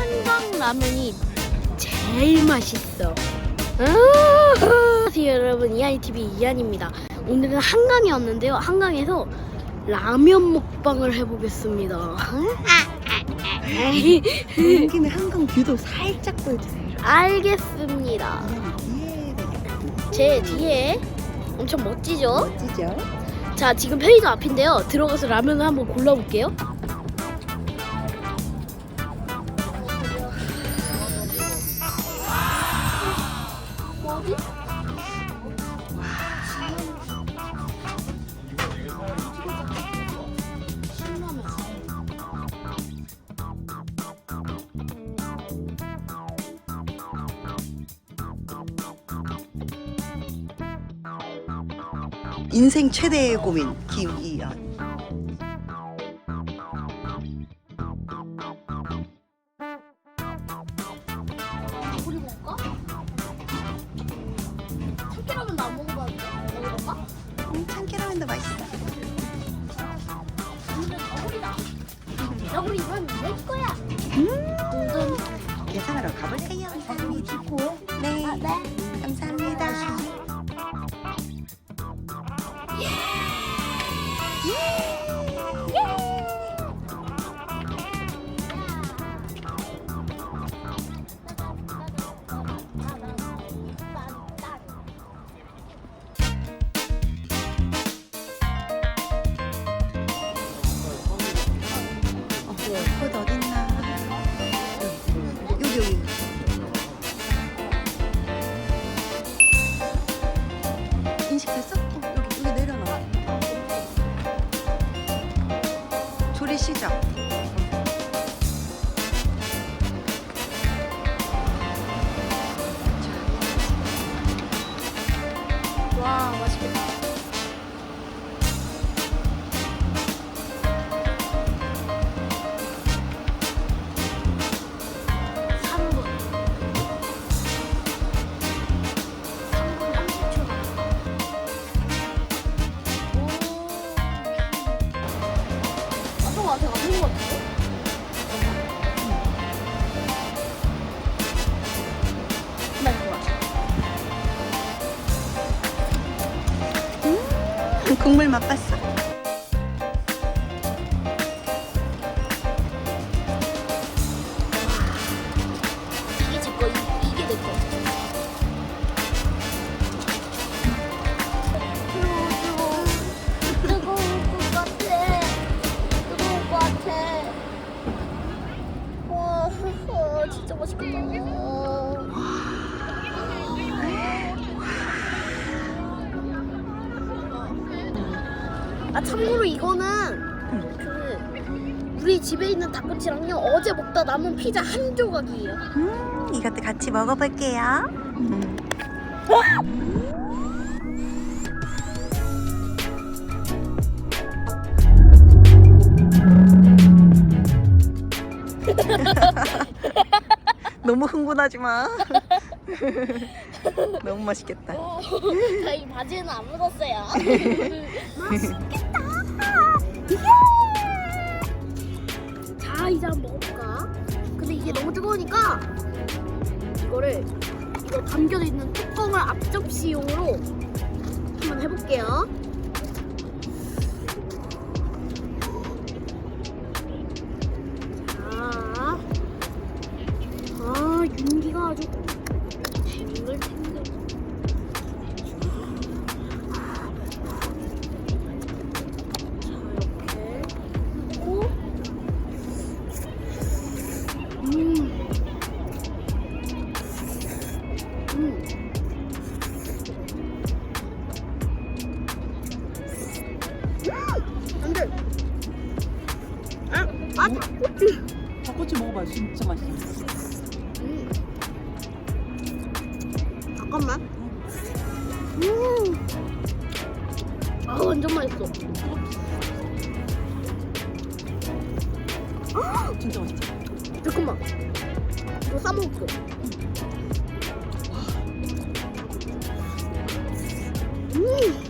한강 라면이 제일 맛있어. 안녕하세요 여러분 이한이TV 이한입니다. 오늘은 한강에 왔는데요. 한강에서 라면 먹방을 해보겠습니다. 여기는 한강 뷰도 살짝 보여주세요. 알겠습니다. 제 뒤에 엄청 멋지죠? 멋지죠? 자 지금 편의점 앞인데요. 들어가서 라면을 한번 골라볼게요. 인생 최대의 고민 김이연. 우리 먹을까? 참깨라면도 안 먹어봤는데 먹어볼까? 참깨라면도 맛있어. 오늘은 너구리다. 너구리 이건 내 거야. 음. 계산하러 가볼게요. 감사합니다. 네. 감사합니다. 와 맛있겠다. 삼분 3분 30초 오. 아, 저거 아직 안 된것 같은데? 국물 맛봤어? 참고로 이거는 그 우리 집에 있는 닭꼬치랑요 어제 먹다 남은 피자 한 조각이에요. 음, 이것도 같이 먹어볼게요. 음. 너무 흥분하지 마. 너무 맛있겠다. 저희 바지에는 안 묻었어요. 맛있겠다. 자 이제 한번 먹어볼까? 근데 이게 너무 뜨거우니까 이거를 이거 담겨져 있는 뚜껑을 앞접시용으로 한번 해볼게요. 닭꼬치. 닭꼬치 먹어봐, 진짜 맛있어. 음. 잠깐만. 음. 아, 완전 맛있어. 진짜 맛있어. 잠깐만. 이거 싸먹을게. 음.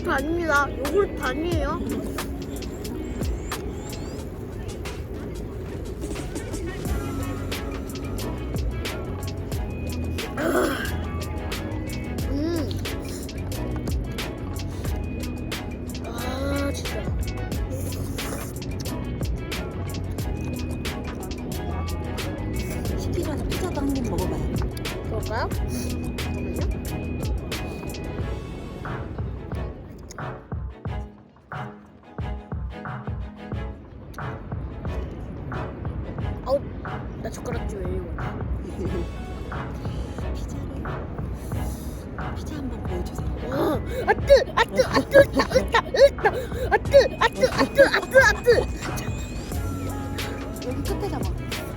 야구르트 아닙니다. 요구르트 아니에요. 아우, 나 젓가락 좀왜 이거? 피자를 피자 한번 보여주세요. 와, 아뜨, 아뜨, 아뜨, 으따, 으따, 으따, 아뜨, 아뜨, 아뜨, 아뜨, 아뜨. 여기 끝에 잡아.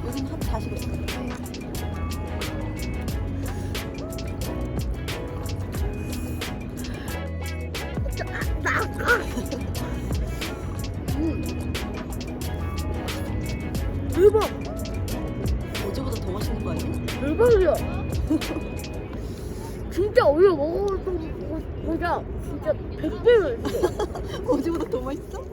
여기는 한 다시 그나아 진짜 100배는 어제보다 더 맛있어?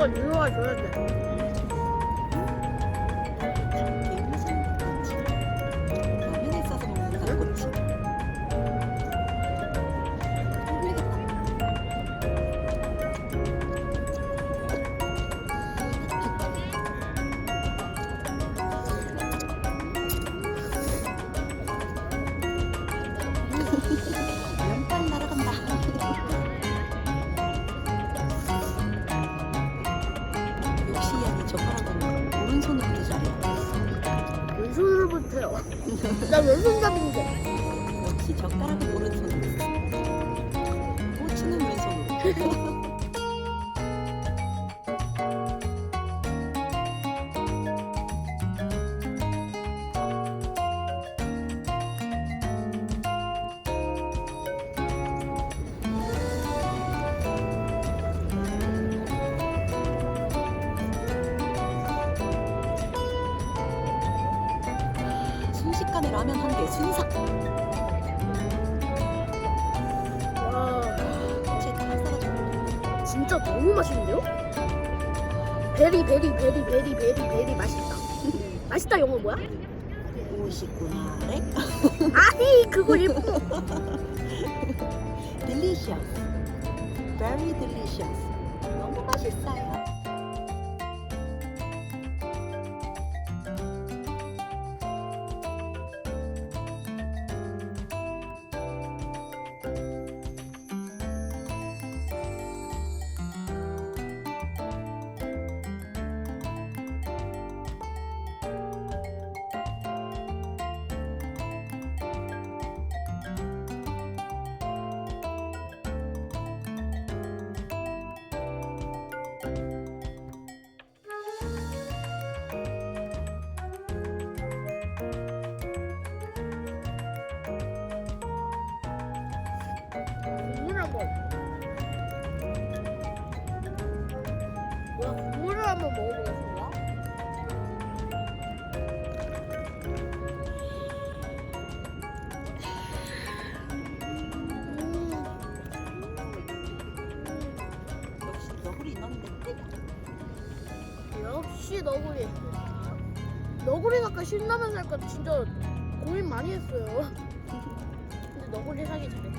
딱 닭꼬치가 못해요. 나 왼손잡인데. 역시 젓가락은 오른손으로. 꼬치는 왼손으로. 순식간에 라면 한 개 순삭. 진짜 너무 맛있는데요? 베리 베리 베리 베리 베리 베리 맛있다. 맛있다 영어 뭐야? 오시구나. 렉. 아니 그거 일본 delicious. very delicious. 너무 맛있어요. 한번 먹어보겠습니다. 너구리 너구리가 아까 신라면 살것 진짜 고민 많이 했어요 근데 너구리 사기 잘했어.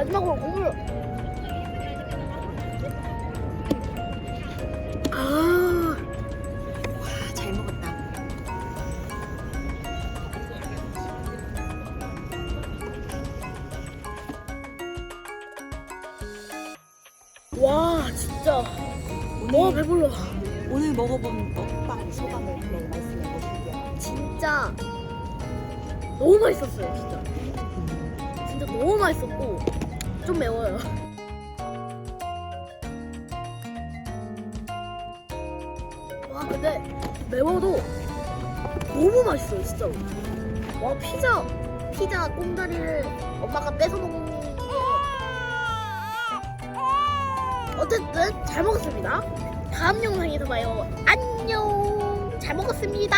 마지막으로 국물 아 와, 잘 먹었다. 와 진짜. 와 배불러. 오늘 먹어본 먹방 소감을 네, 말씀해 보실게요. 진짜 너무 맛있었어요 진짜. 진짜 너무 맛있었고 좀 매워요. 와 근데 매워도 너무 맛있어요 진짜로 와 피자 피자 꽁다리를 엄마가 뺏어 먹는 게 어쨌든 잘 먹었습니다. 다음 영상에서 봐요. 안녕. 잘 먹었습니다